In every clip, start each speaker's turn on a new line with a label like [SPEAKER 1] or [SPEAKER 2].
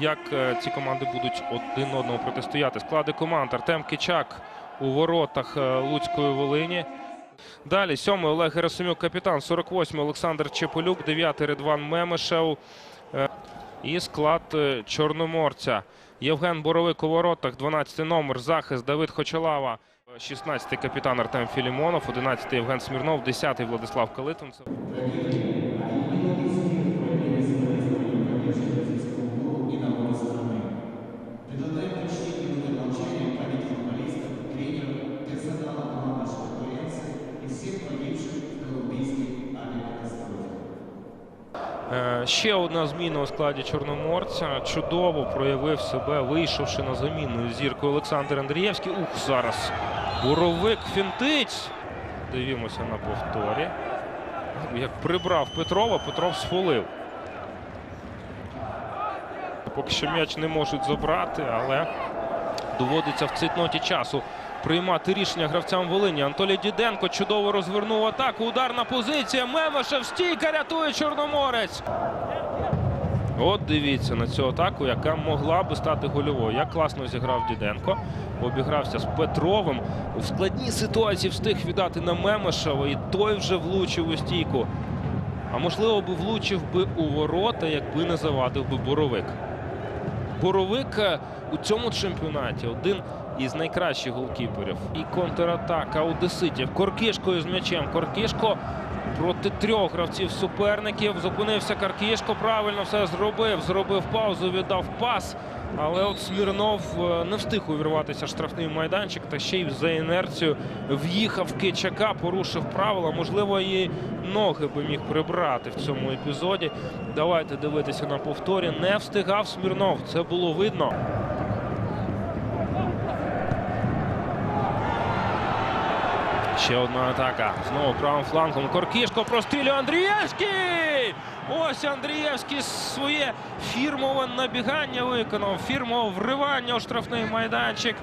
[SPEAKER 1] як е, ці команди будуть один одному протистояти. Склади команд Артем Кичак у воротах е, Луцької Волині. Далі сьомий Олег Герасимюк, капітан, 48-й Олександр Чеполюк, 9-й Редван Мемешев. Е, І склад Чорноморця. Євген Боровик у воротах, 12-й номер, захист Давид Хочалава. 16-й капітан Артем Філімонов, 11-й Євген Смірнов, 10-й Владислав Калитвинцев
[SPEAKER 2] Предлагаем почтить минуты молчания памяти футболистов, тренеров, персонала команды Шахтаренцы и всех погибших в колумбийской авиакатастрофе.
[SPEAKER 1] Е, Ще одна зміна у складі Чорноморця. Чудово проявив себе, вийшовши на заміну із зіркою Олександр Андрієвський. Ух, зараз Буровик фінтить. Дивімося на повторі. Як прибрав Петрова, Петров сфолив. Поки що м'яч не можуть забрати, але доводиться в цитноті часу приймати рішення гравцям Волині. Анатолій Діденко чудово розвернув атаку. Ударна позиція. Мемешев стійка рятує Чорноморець. От дивіться на цю атаку, яка могла би стати гольовою. Як класно зіграв Діденко. Обігрався з Петровим. У складній ситуації встиг віддати на Мемешева, і той вже влучив у стійку. А можливо би влучив би у ворота, якби не завадив би Боровик. Боровик е, у цьому чемпіонаті один із найкращих голкіперів. І контратака одеситів. Коркішкою з м'ячем. Коркішко проти трьох гравців суперників. Зупинився Каркішко. Правильно все зробив. Зробив паузу, віддав пас. Але от Смірнов е, не встиг увірватися штрафний майданчик та ще й за інерцію в'їхав в Кичака, порушив правила. Можливо, і ноги би міг прибрати в цьому епізоді. Давайте дивитися на повторі. Не встигав Смірнов. Це було видно. Ще одна атака. Знову правим флангом. Коркішко прострілює Андрієвський! Ось Андрієвський своє фірмове набігання виконав. Фірмове вривання у штрафний майданчик.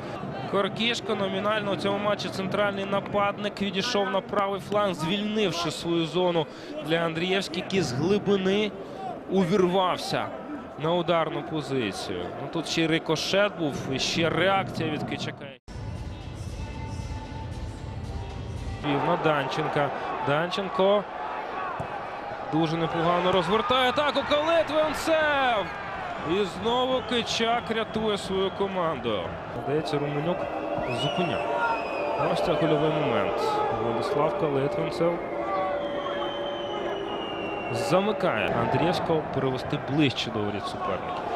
[SPEAKER 1] Коркішко номінально у цьому матчі центральний нападник відійшов на правий фланг, звільнивши свою зону для Андрієвський, який з глибини увірвався на ударну позицію. Ну, тут ще й рикошет був, і ще реакція від Кичака. На Данченка. Данченко дуже непогано розвертає атаку. Калитвинцев! І знову Кичак рятує свою команду. Здається, Руменюк зупиняв. Ось це гольовий момент. Владислав Калитвинцев замикає Андрієвського перевести ближче до воріт суперників.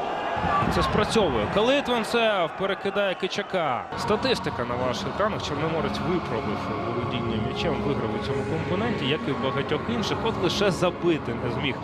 [SPEAKER 1] Це спрацьовує. Калитванцев перекидає Кичака. Статистика на ваших екранах. Чорноморець виправив володіння м'ячем, виграв у цьому компоненті, як і в багатьох інших. От лише забити не зміг